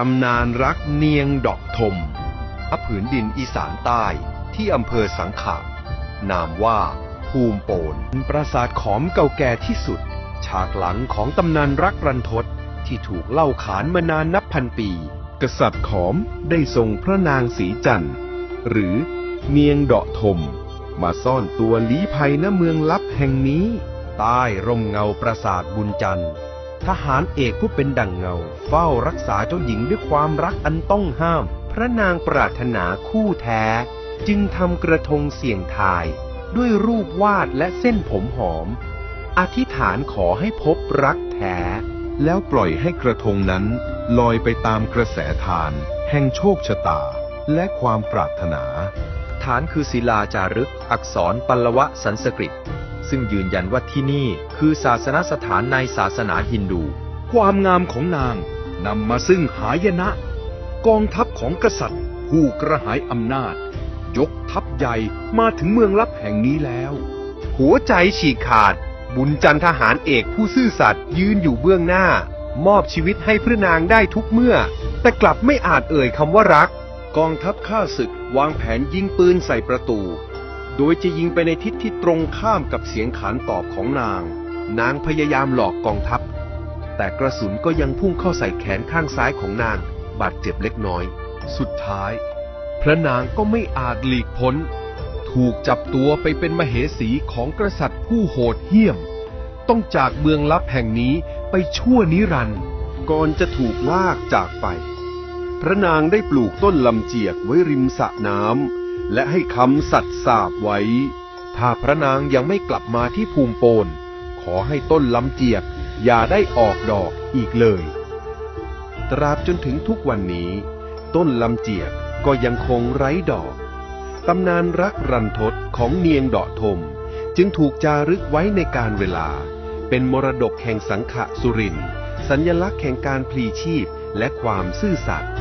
ตำนานรักเนียงดอกทมอผืนดินอีสานใต้ที่อำเภอสังขะนามว่าภูมิโปนเป็นปราสาทขอมเก่าแก่ที่สุด ฉากหลังของตำนานรักรันทดที่ถูกเล่าขานมานานนับพันปี กษัตริย์ขอมได้ทรงพระนางสีจันทร์หรือเนียงเดาะทม มาซ่อนตัวลี้ภัยณเมืองลับแห่งนี้ ใต้ร่มเงาปราสาทบุญจันทร์ ทหารเอกผู้เป็นดั่งเงา เฝ้ารักษาเจ้าหญิงด้วยความรักอันต้องห้าม พระนางปรารถนาคู่แท้ จึงทำกระทงเสี่ยงทาย ด้วยรูปวาดและเส้นผมหอม อธิษฐานขอให้พบรักแท้ แล้วปล่อยให้กระทงนั้น ลอยไปตามกระแสทาน แห่งโชคชะตา และความปรารถนา ฐานคือศิลาจารึก อักษรปัลวะสันสกฤต ซึ่งยืนยันว่าที่นี่คือศาสนสถานในศาสนาฮินดู ความงามของนางนำมาซึ่งหายนะ กองทัพของกษัตริย์ ผู้กระหายอำนาจ ยกทัพใหญ่มาถึงเมืองลับแห่งนี้แล้ว หัวใจฉีกขาด บุญจันทร์ทหารเอกผู้ซื่อสัตย์ยืนอยู่เบื้องหน้า มอบชีวิตให้พระนางได้ทุกเมื่อ แต่กลับไม่อาจเอ่ยคำว่ารัก กองทัพข้าศึกวางแผนยิงปืนใส่ประตู โดยจะยิงไปในทิศที่ตรงข้ามกับเสียงขานตอบของนาง นางพยายามหลอกกองทัพ แต่กระสุนก็ยังพุ่งเข้าใส่แขนข้างซ้ายของนาง บาดเจ็บเล็กน้อย สุดท้าย พระนางก็ไม่อาจหลีกพ้น ถูกจับตัวไปเป็นมเหสีของกษัตริย์ผู้โหดเหี้ยม ต้องจากเมืองลับแห่งนี้ไปชั่วนิรันดร์ก่อนจะถูกลากจากไป พระนางได้ปลูกต้นลำเจียกไว้ริมสระน้ำ และให้คำสัตย์สาบไว้ ถ้าพระนางยังไม่กลับมาที่ภูมิโปน ขอให้ต้นลำเจียก อย่าได้ออกดอกอีกเลย ตราบจนถึงทุกวันนี้ ต้นลำเจียกก็ยังคงไร้ดอก ตำนานรักรันทดของเนียงดาะทม จึงถูกจารึกไว้ในการเวลา เป็นมรดกแห่งสังขะสุรินสัญญลักษณ์แห่งการพลีชีพและความซื่อสัตย์